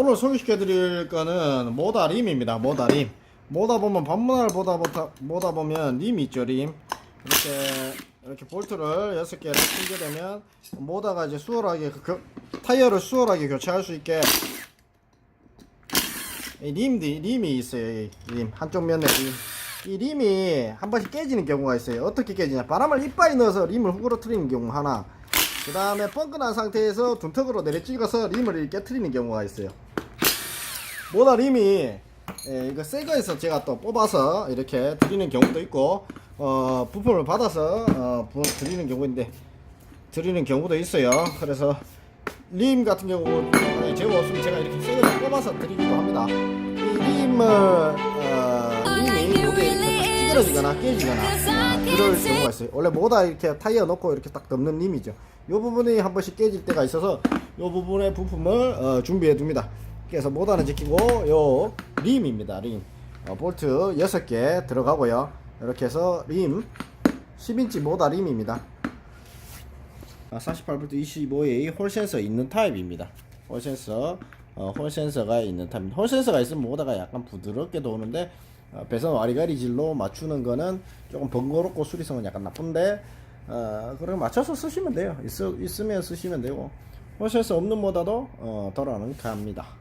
오늘 소개시켜 드릴 거는 모다림입니다. 모다림. 모다 보면 반문화를 보다 보다, 보다 보면 림이 있죠, 림. 이렇게 이렇게 볼트를 6개를 풀게 되면 모다가 이제 수월하게 그 교- 타이어를 수월하게 교체할 수 있게 이 림이 림이 있어요. 이 림. 한쪽 면에 림. 이 림이 한 번씩 깨지는 경우가 있어요. 어떻게 깨지냐? 바람을 이빨에 넣어서 림을 후그러뜨리는 경우 하나. 그 다음에 뻥끈한 상태에서 둔턱으로 내려 찍어서 림을 깨트리는 경우가 있어요. 모다 림이 예, 이거 새 거에서 제가 또 뽑아서 이렇게 드리는 경우도 있고 어, 부품을 받아서 어, 부- 드리는 경우인데 드리는 경우도 있어요. 그래서 림 같은 경우 만약에 제가 없으면 제가 이렇게 새 거를 뽑아서 드리기도 합니다. 이 림을 어, 림이 목에 이렇게 딱 찌그러지거나 깨지거나 아, 그럴 경우가 있어요. 원래 모다 이렇게 타이어 놓고 이렇게 딱 덮는 림이죠. 이 부분이 한 번씩 깨질 때가 있어서 이 부분의 부품을 어, 준비해 둡니다. 그래서 모다는 지키고 요 림입니다. 림 어, 볼트 6개 들어가고요. 이렇게 해서 림 10인치 모다 림입니다. 48V 25A 홀 센서 있는 타입입니다. 홀 센서, 어, 홀 센서가 있는 타입입니다. 홀 센서가 있으면 모다가 약간 부드럽게 도는데 어, 배선 와리가리 질로 맞추는 거는 조금 번거롭고 수리성은 약간 나쁜데 어, 그럼 맞춰서 쓰시면 돼요. 있, 있으면 쓰시면 되고 홀 센서 없는 모다도 어, 돌아는 갑니다.